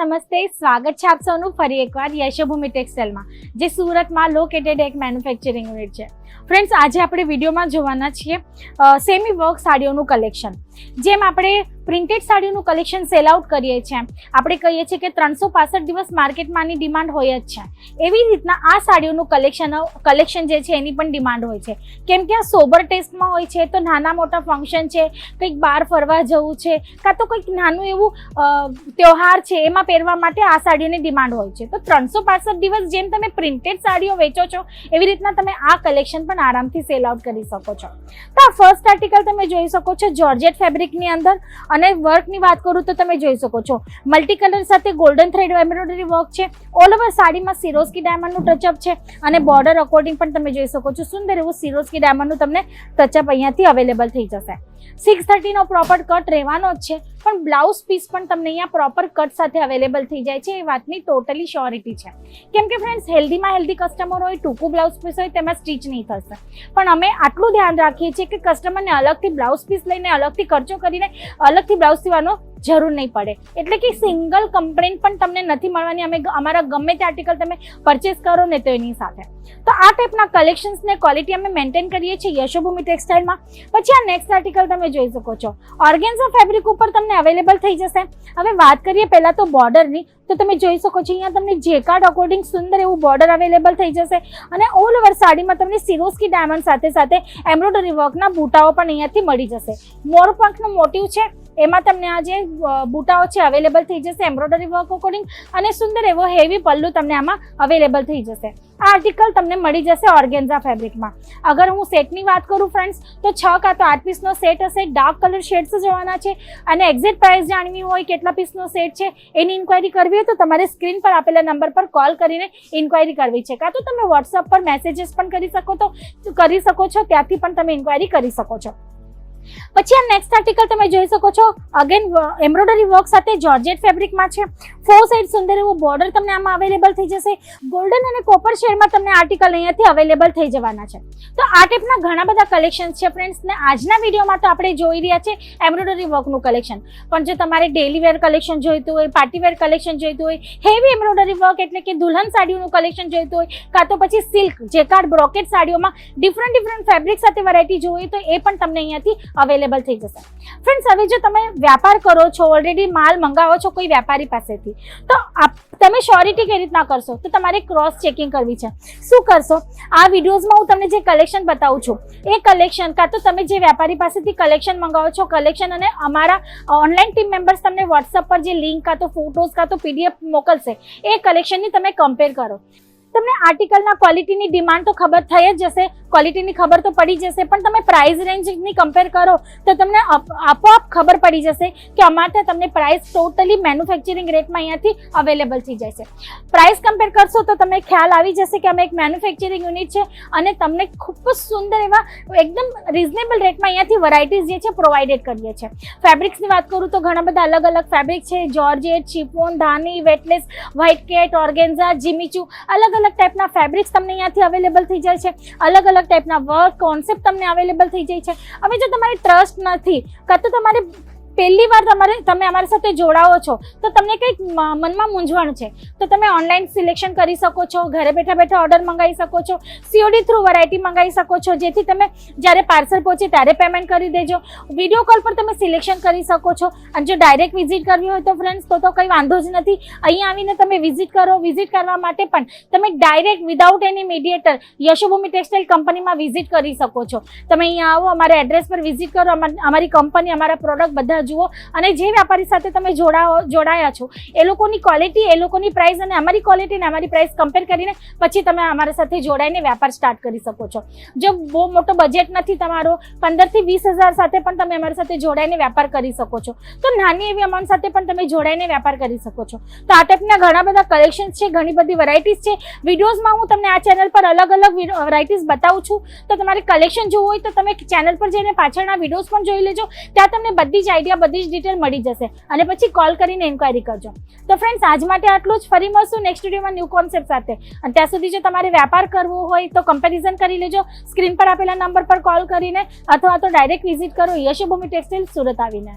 નમસ્તે, સ્વાગત છે આપ સૌનું ફરી એકવાર યશોભૂમિ ટેક્સટાઇલમાં, જે સુરતમાં લોકેટેડ એક મેન્યુફેક્ચરિંગ યુનિટ છે. ફ્રેન્ડ્સ, આજે આપણે વિડીયોમાં જોવાના છીએ સેમી વર્ક સાડીઓનું કલેક્શન. જેમ આપણે પ્રિન્ટેડ સાડીઓનું કલેક્શન સેલ આઉટ કરીએ છીએ, આપણે કહીએ છીએ કે ત્રણસો પાસઠ દિવસ માર્કેટમાંની ડિમાન્ડ હોય જ છે. એવી રીતના આ સાડીઓનું કલેક્શન કલેક્શન જે છે એની પણ ડિમાન્ડ હોય છે. કેમ કે આ સોબર ટેસ્ટમાં હોય છે, તો નાના મોટા ફંક્શન છે, કંઈક બહાર ફરવા જવું છે, કાં તો કંઈક નાનું એવું તહેવાર છે, એમાં પહેરવા માટે આ સાડીઓની ડિમાન્ડ હોય છે. તો ત્રણસો પાસઠ દિવસ જેમ તમે પ્રિન્ટેડ સાડીઓ વેચો છો, એવી રીતના તમે આ કલેક્શન પણ આરામથી સેલ આઉટ કરી શકો છો. તો આ ફર્સ્ટ આર્ટિકલ તમે જોઈ શકો છો જોર્જેટ ફેબ્રિકની અંદર અને વર્કની વાત કરું તો તમે જોઈ શકો છો. મલ્ટી કલર સાથે ગોલ્ડન થ્રેડ એમ્બ્રોઇડરી વર્ક છે. ઓલ ઓવર સાડીમાં સિરોસ્કી ડાયમંડનું ટચઅપ છે અને બોર્ડર અકોર્ડિંગ પણ તમે જોઈ શકો છો. સુંદર એવું સિરોસ્કી ડાયમંડનું તમને ટચઅપ અહીંયાથી અવેલેબલ થઈ જશે. સિક્સ થર્ટીનો પ્રોપર કટ રહેવાનો જ છે. પણ બ્લાઉઝ પીસ પણ તમને અહીંયા પ્રોપર કટ સાથે અવેલેબલ થઈ જાય છે. એ વાતની ટોટલી શ્યોરિટી છે. કેમ કે ફ્રેન્ડ્સ હેલ્ધીમાં હેલ્ધી કસ્ટમર હોય, ટૂંકું બ્લાઉઝ પીસ હોય, તેમાં સ્ટીચ નહીં થશે. પણ અમે આટલું ધ્યાન રાખીએ છીએ કે કસ્ટમરને અલગથી બ્લાઉઝ પીસ લઈને, અલગથી ખર્ચો કરીને, અલગથી બ્લાઉઝ સીવાનો જરૂર નહીં પડે. એટલે કે સિંગલ કમ્પ્લેન પણ તમને નથી મળવાની. અમે અમારા ગમે તે આર્ટિકલ તમે પરચેસ કરો ને તો એની સાથે. તો આ ટાઈપના કલેક્શન્સને ક્વોલિટી અમે મેન્ટેન કરીએ છીએ યશોભૂમિ ટેક્સટાઇલમાં પછી આ નેક્સ્ટ આર્ટિકલ તમે જોઈ શકો છો. ઓર્ગેન્ઝા ફેબ્રિક ઉપર તમને અવેલેબલ થઈ જશે. હવે વાત કરીએ પહેલાં તો બોર્ડરની તો તમે જોઈ શકો છો, અહીંયા તમને જેકાર્ડ અકોર્ડિંગ સુંદર એવું બોર્ડર અવેલેબલ થઈ જશે. અને ઓલ ઓવર સાડીમાં તમને સિરોસ્કી ડાયમંડ સાથે સાથે એમ્બ્રોઇડરી વર્કના બૂટાઓ પણ અહીંયાથી મળી જશે. મોરપંખનું મોટિવ છે, એમાં તમને આ જે બુટાઓ બૂટાઓ છે અવેલેબલ થઈ જશે એમ્બ્રોઇડરી વર્ક અકોર્ડિંગ અને સુંદર એવો હેવી પલ્લુ તમને આમાં અવેલેબલ થઈ જશે. આ આર્ટિકલ તમને મળી જશે ઓર્ગેન્ઝા ફેબ્રિકમાં. અગર હું સેટની વાત કરું ફ્રેન્ડ્સ તો છ કાં તો આઠ પીસનો સેટ હશે ડાર્ક કલર શેડ્સ જવાના છે અને એક્ઝેક્ટ પ્રાઇસ જાણવી હોય કેટલા પીસનો સેટ છે, એની ઇન્ક્વાયરી કરવી હોય તો તમારે સ્ક્રીન પર આપેલા નંબર પર કોલ કરીને ઇન્ક્વાયરી કરવી છે. કાં તો તમે વોટ્સઅપ પર મેસેજીસ પણ કરી શકો તો, કરી શકો છો, ત્યાંથી પણ તમે ઇન્ક્વાયરી કરી શકો છો. પછી આ નેક્સ્ટ આર્ટિકલ તમે જોઈ શકો છો. અગેન એમ્બ્રોડરી વર્ક સાથે જોર્જેટ ફેબ્રિકમાં છે. ફોર સાઈડ સુંદર એવું બોર્ડર તમને આમાં અવેલેબલ થઈ જશે. ગોલ્ડન અને કોપર શેડમાં તમને આર્ટિકલ અહીંયાથી અવેલેબલ થઈ જવાના છે. તો આ ટાઈપના ઘણા બધા કલેક્શન્સ છે ફ્રેન્ડ્સ ને આજના વિડીયોમાં તો આપણે જોઈ રહ્યા છે એમ્બ્રોડરી વર્કનું કલેક્શન પણ જો તમારે ડેલી વેર કલેક્શન જોઈતું હોય પાર્ટી વેર કલેક્શન જોઈતું હોય હેવી એમ્બ્રોડરી વર્ક એટલે કે દુલ્હન સાડીઓનું કલેક્શન જોઈતું હોય, કાં તો પછી સિલ્ક જેકાર્ડ બ્રોકેટ સાડીઓમાં ડિફરન્ટ ડિફરન્ટ ફેબ્રિક સાથે વેરાયટી જોઈએ તો એ પણ તમને અહીંયાથી અવેલેબલ થઈ જશે. ફ્રેન્ડ્સ હવે જો તમે વ્યાપાર કરો છો ઓલરેડી માલ મંગાવો છો કોઈ વેપારી પાસેથી, તો તમે શ્યોરિટી કઈ રીતના કરશો? તો તમારે ક્રોસ ચેકિંગ કરવી છે. શું કરશો? આ વિડીયોઝમાં હું તમને જે કલેક્શન બતાવું છું, એ કલેક્શન કાં તો તમે જે વેપારી પાસેથી કલેક્શન મંગાવો છો કલેક્શન અને અમારા ઓનલાઈન ટીમ મેમ્બર્સ તમને વોટ્સઅપ પર જે લિંક કાં તો ફોટોઝ કાં તો પીડીએફ મોકલશે, એ કલેક્શનની તમે કમ્પેર કરો. તમને આર્ટિકલના ક્વોલિટીની ડિમાન્ડ તો ખબર થઈ જ જશે. ક્વોલિટીની ખબર તો પડી જશે, પણ તમે પ્રાઇસ રેન્જની કમ્પેર કરો, તો તમને આપોઆપ ખબર પડી જશે કે અમારે તમને પ્રાઇસ ટોટલી મેન્યુફેક્ચરિંગ રેટમાં અહીંયાથી અવેલેબલ થઈ છે. પ્રાઇસ કમ્પેર કરશો તો તમને ખ્યાલ આવી જશે કે અમે એક મેન્યુફેક્ચરિંગ યુનિટ છે અને તમને ખૂબ જ સુંદર એવા એકદમ રિઝનેબલ રેટમાં અહીંયાથી વેરાયટીઝ જે છે પ્રોવાઇડેડ કરીએ છીએ. ફેબ્રિક્સની વાત કરું તો ઘણા બધા અલગ અલગ ફેબ્રિક છે જોર્જેટ શિફોન ધાની વેટલેસ વ્હાઇટ કેટ ઓર્ગેન્ઝા જીમીચુ અલગ અલગ ટાઈપના ફેબ્રિક્સ તમને અહીંયાથી અવેલેબલ થઈ જાય છે. અલગ અલગ ટાઈપના વર્ક કોન્સેપ્ટ તમને અવેલેબલ થઈ જાય છે. હવે જો તમારે ટ્રસ્ટ નથી, કાં તો તમારે પહેલી વાર તમારે તમે અમારી સાથે જોડાવો છો, તો તમને કંઈક મનમાં મૂંઝવણ છે. તો તમે ઓનલાઈન સિલેક્શન કરી શકો છો, ઘરે બેઠા બેઠા ઓર્ડર મંગાવી શકો છો સીઓડી થ્રુ વેરાયટી મંગાવી શકો છો, જેથી તમે જ્યારે પાર્સલ પહોંચે ત્યારે પેમેન્ટ કરી દેજો. વીડિયો કોલ પર તમે સિલેક્શન કરી શકો છો. અને જો ડાયરેક્ટ વિઝિટ કરવી હોય તો ફ્રેન્ડ્સ તો તો કંઈ વાંધો જ નથી. અહીંયા આવીને તમે વિઝિટ કરો. વિઝિટ કરવા માટે પણ તમે direct without any mediator Yashobhumi textile કંપનીમાં વિઝિટ કરી શકો છો. તમે અહીંયા આવો, અમારા એડ્રેસ પર વિઝિટ કરો. અમા- અમારી કંપની અમારા પ્રોડક્ટ બધા જુઓ. અને જે વ્યાપારી સાથે તમે જોડાયા છો, એ લોકોની ક્વોલિટી એ લોકોની પ્રાઇસ અને અમારી ક્વોલિટી અને અમારી પ્રાઇસ કમ્પેર કરીને પછી તમે અમારા સાથે જોડાઈને વેપાર સ્ટાર્ટ કરી શકો છો. જો બહુ મોટો બજેટ નથી તમારો પંદરથી વીસ હજાર સાથે પણ તમે અમારી સાથે જોડાઈને વેપાર કરી શકો છો. તો નાની એવી અમાઉન્ટ સાથે પણ તમે જોડાઈને વેપાર કરી શકો છો. તો આ ટાઈપના ઘણા બધા કલેક્શન્સ છે, ઘણી બધી વેરાયટીઝ છે. વિડીયોઝમાં હું તમને આ ચેનલ પર અલગ અલગ વેરાયટીઝ બતાવું છું. તો તમારે કલેક્શન જોવું હોય તો તમે ચેનલ પર જઈને પાછળના વિડીયોઝ પણ જોઈ લેજો. ત્યાં તમને બધી જ આઈડિયા બધી જ ડિટેલ મળી જશે. અને પછી કોલ કરીને ઇન્ક્વાયરી કરજો. તો ફ્રેન્ડ્સ આજ માટે આટલું જ. ફરી મળશું નેક્સ્ટ વિડીયોમાં ન્યૂ કોન્સેપ્ટ સાથે. અને ત્યાં સુધી જો તમારે વેપાર કરવો હોય તો કમ્પેરિઝન કરી લેજો. સ્ક્રીન પર આપેલા નંબર પર કોલ કરીને અથવા તો ડાયરેક્ટ વિઝિટ કરો યશોભૂમિ ટેક્સટાઇલ સુરત આવીને.